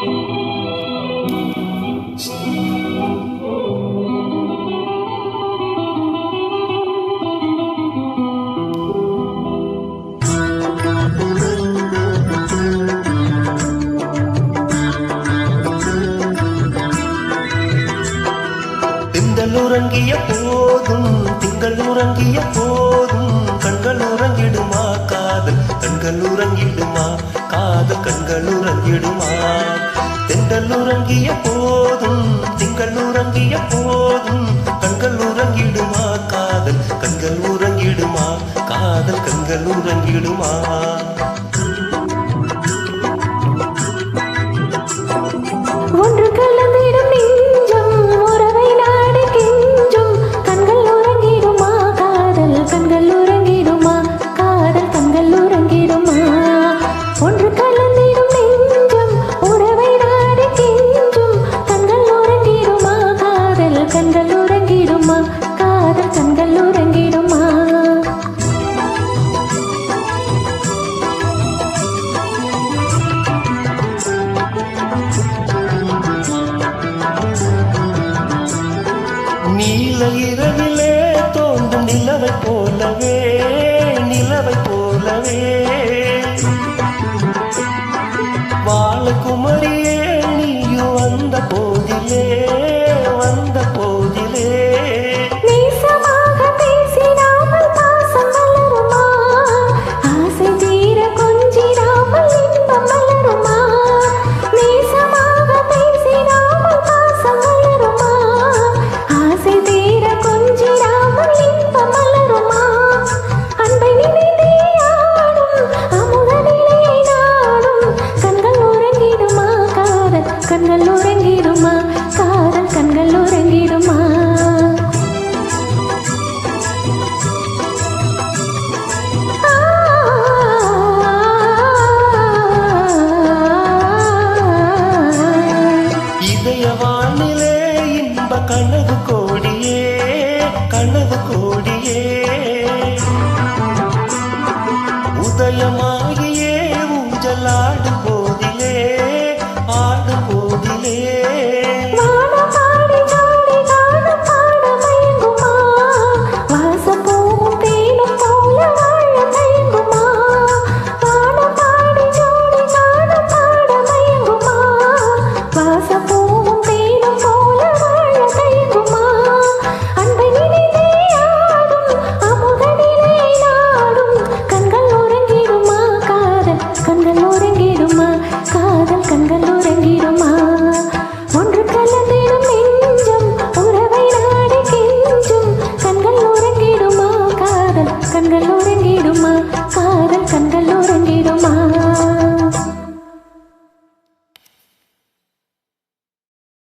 திங்கள் உறங்கிய போதும் திங்கள் உறங்கிய போதும் கண்கள் உறங்கிடுமா? காதல் கண்கள் உறங்கிடுமா காதல் கண்கள் உறங்கிடுமா தெண்டல் உறங்கிய போதும் திங்கள் உறங்கிய போதும் கண்கள் உறங்கிடுமா காதல் கண்கள் உறங்கிடுமா காதல் கண்கள் உறங்கிடுமா இந்த இரவிலே தோன்றும் நிலவை போலவே. ప్రణవ కోడి